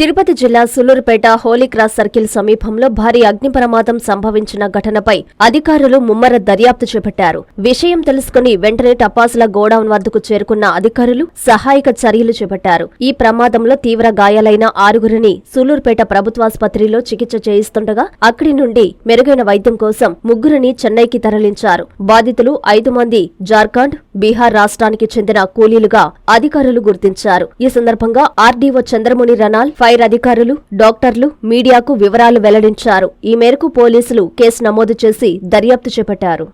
తిరుపతి జిల్లా Sullurpeta Holy Cross circle సమీపంలో భారీ అగ్ని ప్రమాదం సంభవించిన ఘటనపై అధికారులు ముమ్మర దర్యాప్తు చేపట్టారు. విషయం తెలుసుకుని వెంటనే టపాసుల గోడౌన్ వద్దకు చేరుకున్న అధికారులు సహాయక చర్యలు చేపట్టారు. ఈ ప్రమాదంలో తీవ్ర గాయాలైన ఆరుగురిని సులూరుపేట ప్రభుత్వాసుపత్రిలో చికిత్స చేయిస్తుండగా అక్కడి నుండి మెరుగైన వైద్యం కోసం ముగ్గురిని చెన్నైకి తరలించారు. బాధితులు ఐదు మంది జార్ఖండ్ బీహార్ రాష్ట్రానికి చెందిన కూలీలుగా అధికారులు గుర్తించారు. ఈ సందర్భంగా ఆర్డీఓ చంద్రముని రనాల్ ఫైర్ అధికారులు డాక్టర్లు మీడియాకు వివరాలు వెల్లడించారు. ఈ మేరకు పోలీసులు కేసు నమోదు చేసి దర్యాప్తు చేపట్టారు.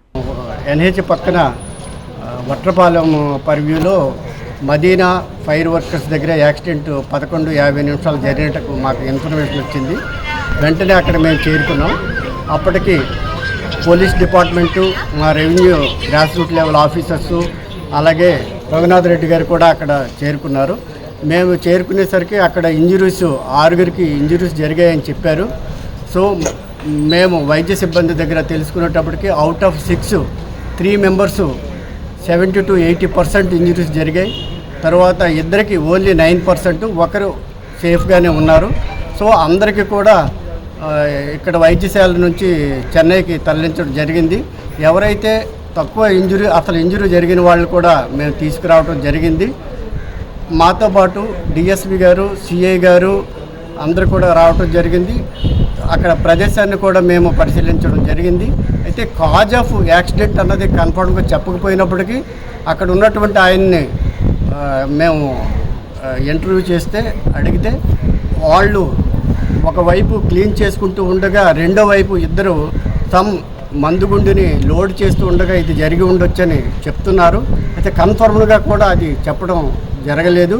ఎన్హెచ్ పక్కన వట్రపాలెం మదీనా ఫైర్ వర్కర్స్ దగ్గర యాక్సిడెంట్ పదకొండు యాభై నిమిషాలు జరిగినట్టు మాకు ఇన్ఫర్మేషన్ వచ్చింది. వెంటనే అక్కడ మేము చేరుకున్నాం. అప్పటికి పోలీస్ డిపార్ట్మెంటు మా revenue grass root level officers అలాగే రఘునాథ్ రెడ్డి గారు కూడా అక్కడ చేరుకున్నారు. మేము చేరుకునేసరికి అక్కడ ఇంజురీస్ ఆరుగురికి ఇంజురీస్ జరిగాయని చెప్పారు. సో మేము వైద్య సిబ్బంది దగ్గర తెలుసుకునేటప్పటికి out of six three members seventy to eighty percent injuries జరిగాయి. తర్వాత ఇద్దరికి ఓన్లీ నైన్ పర్సెంట్ ఒకరు సేఫ్గానే ఉన్నారు. సో అందరికీ కూడా ఇక్కడ వైద్యశాల నుంచి చెన్నైకి తరలించడం జరిగింది. ఎవరైతే తక్కువ ఇంజురీ అసలు ఇంజురీ జరిగిన వాళ్ళు కూడా మేము తీసుకురావడం జరిగింది. మాతో పాటు డిఎస్పి గారు సిఐ గారు అందరూ కూడా రావటం జరిగింది. అక్కడ ప్రదేశాన్ని కూడా మేము పరిశీలించడం జరిగింది. అయితే కాజ్ ఆఫ్ యాక్సిడెంట్ అన్నది కన్ఫర్మ్గా చెప్పకపోయినప్పటికీ అక్కడ ఉన్నటువంటి ఆయన్ని మేము ఇంటర్వ్యూ చేస్తే అడిగితే వాళ్ళు ఒకవైపు క్లీన్ చేసుకుంటూ ఉండగా రెండో వైపు ఇద్దరు సమ్ మందుగుండిని లోడ్ చేస్తూ ఉండగా ఇది జరిగి ఉండొచ్చని చెప్తున్నారు. అయితే కన్ఫర్మ్గా కూడా అది చెప్పడం జరగలేదు.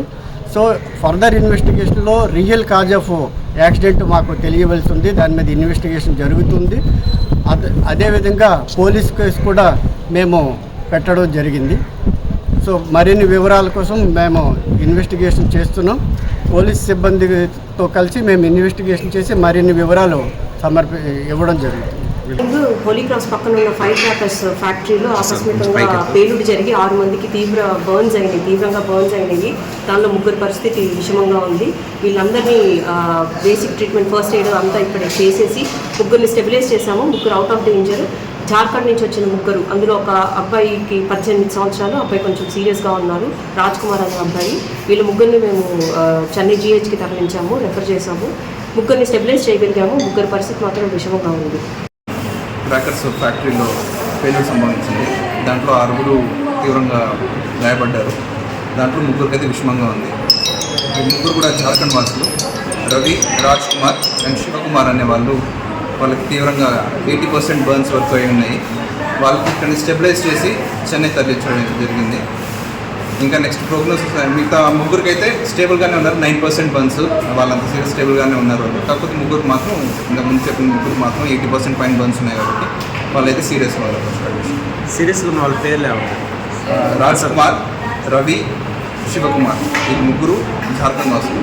సో ఫర్దర్ ఇన్వెస్టిగేషన్లో రియల్ కాజ్ ఆఫ్ యాక్సిడెంట్ మాకు తెలియవలసి ఉంది దాని మీద ఇన్వెస్టిగేషన్ జరుగుతుంది. అదే అదేవిధంగా పోలీస్ కేసు కూడా మేము పెట్టడం జరిగింది. సో మరిన్ని వివరాల కోసం మేము ఇన్వెస్టిగేషన్ చేస్తున్నాం. పోలీస్ సిబ్బందితో కలిసి మేము ఇన్వెస్టిగేషన్ చేసి మరిన్ని వివరాలు సమర్పి ఇవ్వడం జరుగుతుంది. ముందు హోలీ క్రాస్ పక్కన ఉన్న ఫైర్ క్రాకర్స్ ఫ్యాక్టరీలో ఆకస్మికంగా పేలుడు జరిగి ఆరు మందికి తీవ్ర బర్న్స్ అయినాయి తీవ్రంగా బర్న్స్ అయినాయి దానిలో ముగ్గురు పరిస్థితి విషమంగా ఉంది. వీళ్ళందరినీ బేసిక్ ట్రీట్మెంట్ ఫస్ట్ ఎయిడ్ అంతా ఇక్కడ చేసేసి ముగ్గురిని స్టెబిలైజ్ చేశాము. ముగ్గురు out of the injured Jharkhand నుంచి వచ్చిన ముగ్గురు. అందులో ఒక అబ్బాయికి పద్దెనిమిది సంవత్సరాలు అబ్బాయి కొంచెం సీరియస్గా ఉన్నారు. రాజ్ కుమార్ అనే అబ్బాయి. వీళ్ళ ముగ్గురిని మేము చెన్నై జీహెచ్కి తరలించాము రెఫర్ చేశాము. ముగ్గురిని స్టెబిలైజ్ చేయగలిగాము. ముగ్గురు పరిస్థితి మాత్రం విషమంగా ఉంది. క్రాకర్స్ ఫ్యాక్టరీలో ఫెయిల్యూర్ సంభవించింది. దాంట్లో ఆరుగురు తీవ్రంగా గాయపడ్డారు. దాంట్లో ముగ్గురికైతే విషమంగా ఉంది. ముగ్గురు కూడా జార్ఖండ్ వాసులు. రవి రాజ్ కుమార్ అండ్ శివకుమార్ అనే వాళ్ళు వాళ్ళకి తీవ్రంగా ఎయిటీ పర్సెంట్ బర్న్స్ వరకు అయి ఉన్నాయి. వాళ్ళకి ఇక్కడ స్టెబిలైజ్ చేసి చెన్నై తరలించడం జరిగింది. ఇంకా నెక్స్ట్ ప్రోగ్నోస్ మిగతా ముగ్గురికి అయితే స్టేబుల్గానే ఉన్నారు. నైన్ పర్సెంట్ బన్స్ వాళ్ళంతా సీరియస్ స్టేబుల్గానే ఉన్నారు. వాళ్ళు కాకపోతే ముగ్గురు మాత్రం ఇంకా ముందు చెప్పిన ముగ్గురు మాత్రం ఎయిటీ పర్సెంట్ పైన బన్స్ ఉన్నాయి కాబట్టి వాళ్ళైతే సీరియస్గా ఉన్నారు సీరియస్గా ఉన్న వాళ్ళ పేర్లు రాజ్ కుమార్ రవి శివకుమార్. ఈ ముగ్గురు జార్ఖండ్ వాసులు.